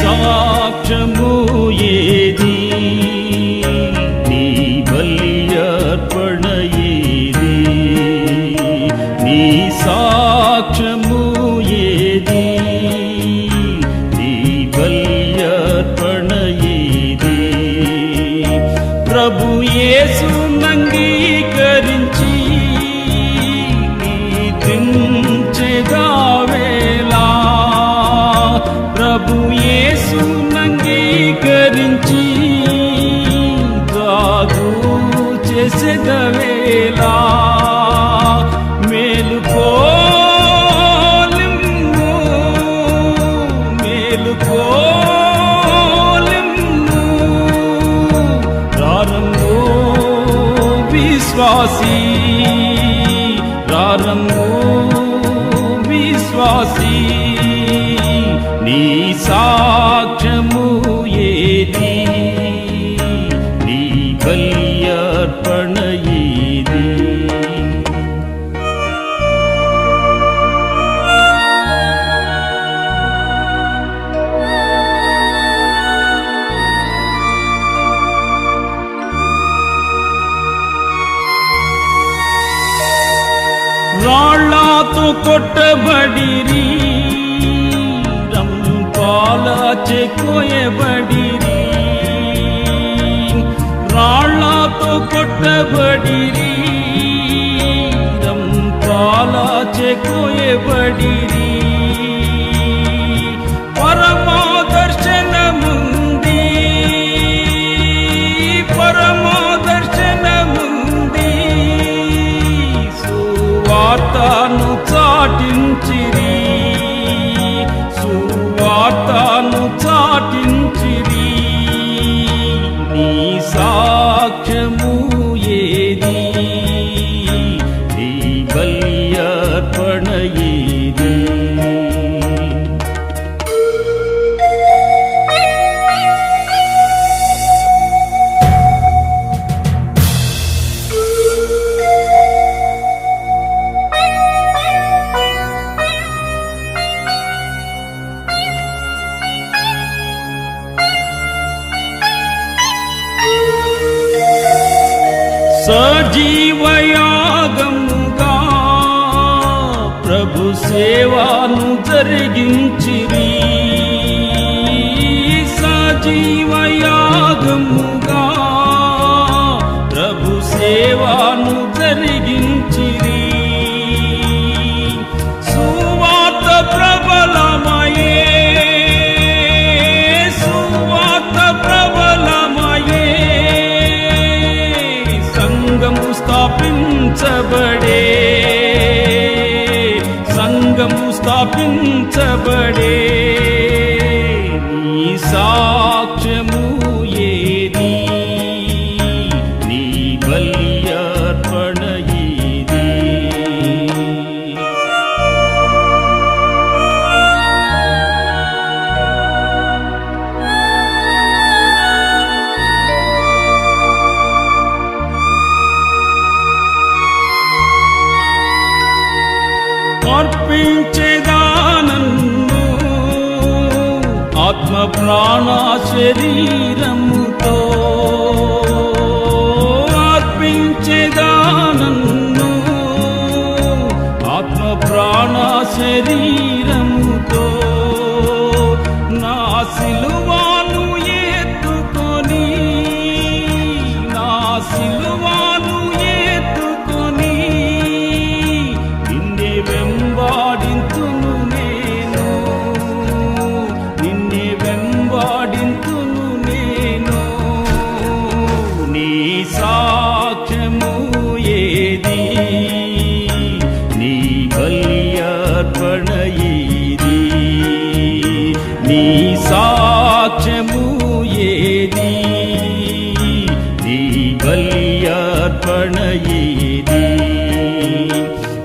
సాక్ష్యము ఏది నీ బల్యర్పణ ఏది నీ సాక్ష్యము ఏది నీ బల్యర్పణ ఏది ప్రభు యేసు విశ్వాసీ రారము విశ్వాసీ నీ సాక్ష్యము రాళ్ళతో కొట్టబడిరి రంపాల చెకోయబడిరి. రాళ్ళతో కొట్టబడిరి రంపాల చెకోయబడిరి. తాను చాటించిరి. నీ సాక్ష్యము ఏది? నీ బలి సజీవయాగముగా ప్రభు సేవాను జరిగించిరి. సజీవయాగముగా ప్రభు సేవాను జరిగించిరి స్థాపించబడే సంఘము స్థాపించబడే నీ సా అర్పించేదానన్ను ఆత్మ ప్రాణ శరీరముతో అర్పించేదానన్ను ఆత్మ ప్రాణ శరీరముతో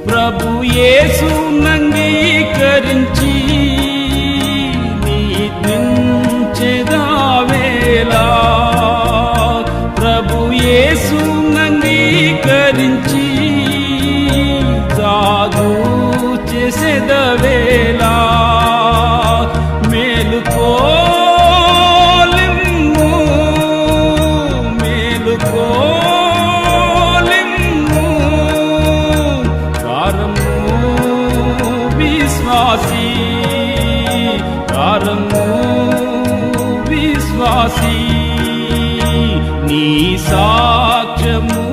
ప్రభు ఏసు నంగీకరించ విశ్వాసీ కారము విశ్వాసీ నీ సాక్ష్యము